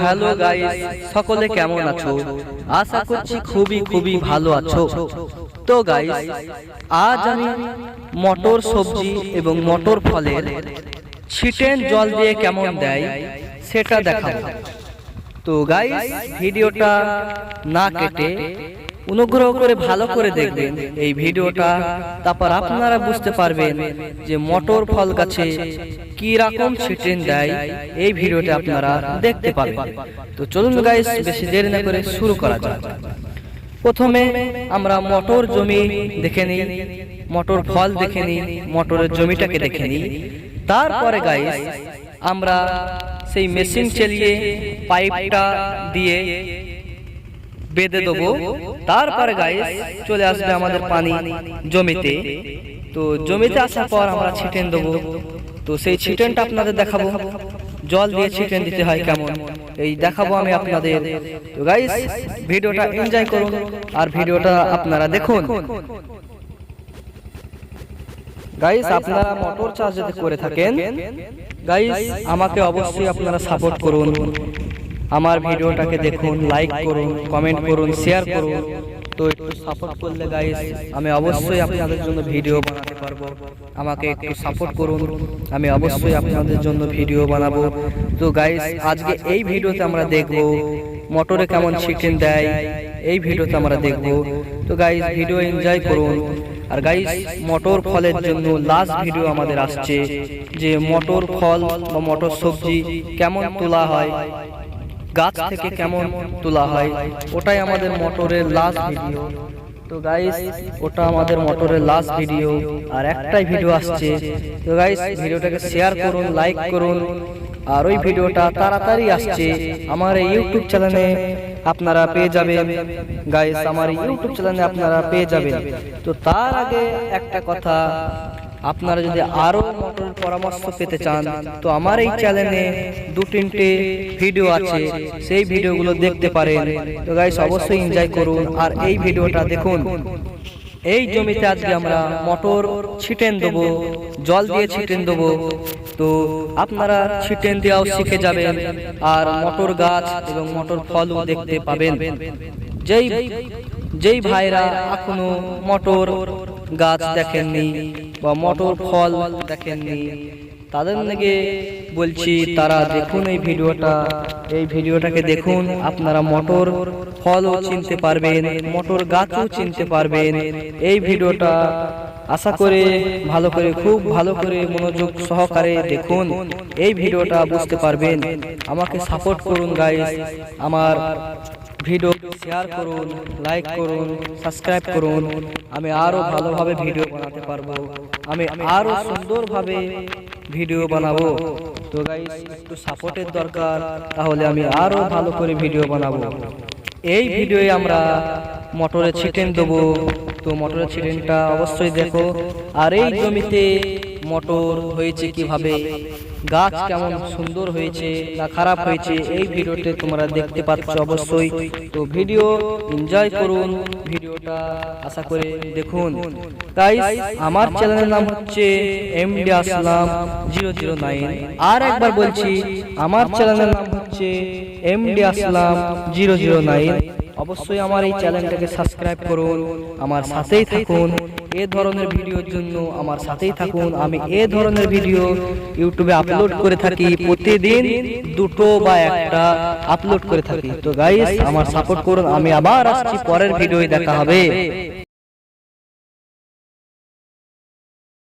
Hello guys, সকলে কেমন আছো? আশা করছি খুবই খুবই ভালো আছো। তো গাইস, আজ আমি মটর সবজি এবং মটর ফলের ছিটেন জল দিয়ে কেমন দেয় সেটা দেখাবো। তো গাইস, ভিডিওটা না কেটে অনুগ্রহ করে ভালো করে দেখবেন এই ভিডিওটা। তারপর আপনারা বুঝতে পারবেন যে মটর ফল গাছে কি রকম ছিটেন দেয়। এই ভিডিওটা আপনারা দেখতে পাবেন তো চলুন গাইস বেশি দেরি না করে শুরু করা যাক। প্রথমে আমরা মটর জমি দেখে নিই। মটর ফল দেখে নিই, মটরের জমিটাকে দেখে নিই। তারপরে গাইস আমরা সেই মেশিন চালিয়ে পাইপটা দিয়ে বেঁধে দেবো। তারপরে গাইস চলে আসবে আমাদের পানি জমিতে। তো জমিতে আসার পর আমরা ছিটেন দেবো। তো সেই ছিটেনটা আপনাদের দেখাবো। জল দিয়ে ছিটেন দিতে হয় কেমন? এই দেখাবো আমি আপনাদের। তো গাইস ভিডিওটা এনজয় করুন। আর ভিডিওটা আপনারা দেখুন। গাইস আপনারা মোটর চাষ যদি করে থাকেন। গাইস আমাকে অবশ্যই আপনারা সাপোর্ট করুন। আমার ভিডিওটাকে দেখুন লাইক করুন কমেন্ট করুন শেয়ার করুন। তো একটু সাপোর্ট করলে গাইস আমি অবশ্যই আপনাদের জন্য ভিডিও বানাতে পারব। আমাকে একটু সাপোর্ট করুন, আমি অবশ্যই আপনাদের জন্য ভিডিও বানাবো। তো গাইস আজকে এই ভিডিওতে আমরা দেখব, মোটরে কেমন চিকেন দেয়, এই ভিডিওতে আমরা দেখব। তো গাইস ভিডিও এনজয় করুন। আর গাইস মটর ফলের জন্য লাস্ট ভিডিও আমাদের আসছে, যে মটর ফল বা মটর সবজি কেমন তোলা হয়। গাছ থেকে কেমন তোলা হয়, ওটাই আমাদের মোটরের লাস্ট ভিডিও তো গাইস ওটা আমাদের মোটরের লাস্ট ভিডিও আর একটাই ভিডিও আসছে। তো গাইস ভিডিওটাকে শেয়ার করুন লাইক করুন। আর ওই ভিডিওটা তাড়াতাড়ি আসছে আমার এই ইউটিউব চ্যানেলে আপনারা পেয়ে যাবেন। গাইস আমার ইউটিউব চ্যানেলে আপনারা পেয়ে যাবেন। তো তার আগে একটা কথা। আপনারা যদি আরও মোটর পরামর্শ পেতে চান তো আমার এই চ্যানেলে দু তিনটে ভিডিও আছে সেই ভিডিওগুলো দেখতে পারেন। তো গাইস অবশ্যই এনজয় করুন। আর এই ভিডিওটা দেখুন। এই জমিতে আজকে আমরা মটর ছিটেন দেবো জল দিয়ে ছিটেন দেবো। তো আপনারা ছিটেন দেওয়াও শিখে যাবেন আর মটর গাছ এবং মটর ফলও দেখতে পাবেন। যেই যেই ভাইরা এখনও মটর গাছ দেখেননি বা মটর ফল দেখেননি। তাদের নাকি বলছি, তারা দেখুন এই ভিডিওটা। এই ভিডিওটাকে দেখুন, আপনারা মটর ফলও চিনতে পারবেন, মটর গাছও চিনতে পারবেন। এই ভিডিওটা আশা করে ভালো করে, খুব ভালো করে মনোযোগ সহকারে দেখুন। এই ভিডিওটা বুঝতে পারবেন। আমাকে সাপোর্ট করুন গাইস আমার ভিডিও শেয়ার করুন লাইক করুন সাবস্ক্রাইব করুন। আমি আরও ভালোভাবে ভিডিও বানাতে পারব। আমি আরও সুন্দরভাবে ভিডিও বানাবো। তো গাইস একটু সাপোর্টের দরকার, তাহলে আমি আরও ভালো করে ভিডিও বানাবো। এই ভিডিওয়ে আমরা মটরের ছিটেন দেবো। তো মটরের ছিটেনটা অবশ্যই দেখো। আর এই জমিতে মটর হয়েছে কীভাবে? গাছ কেমন সুন্দর হয়েছে না খারাপ হয়েছে এই ভিডিওতে তোমরা দেখতে পাচ্ছ অবশ্যই। তো ভিডিও এনজয় করুন, ভিডিওটা আশা করে দেখুন। তাই আমার চ্যানেলের নাম হচ্ছে M D Aslam zero zero nine আর একবার বলছি, আমার চ্যানেলের নাম হচ্ছে M D Aslam zero zero nine অবশ্যই আমার এই চ্যানেলটাকে সাবস্ক্রাইব করুন, আমার সাথেই থাকুন। এ ধরনের ভিডিওর জন্য আমার সাথেই থাকুন। আমি এ ধরনের ভিডিও ইউটিউবে আপলোড করে থাকি। প্রতিদিন দুটো বা একটা আপলোড করে থাকি। তো গাইস আমার সাপোর্ট করুন। আমি আবার আসছি। পরের ভিডিও দেখা হবে।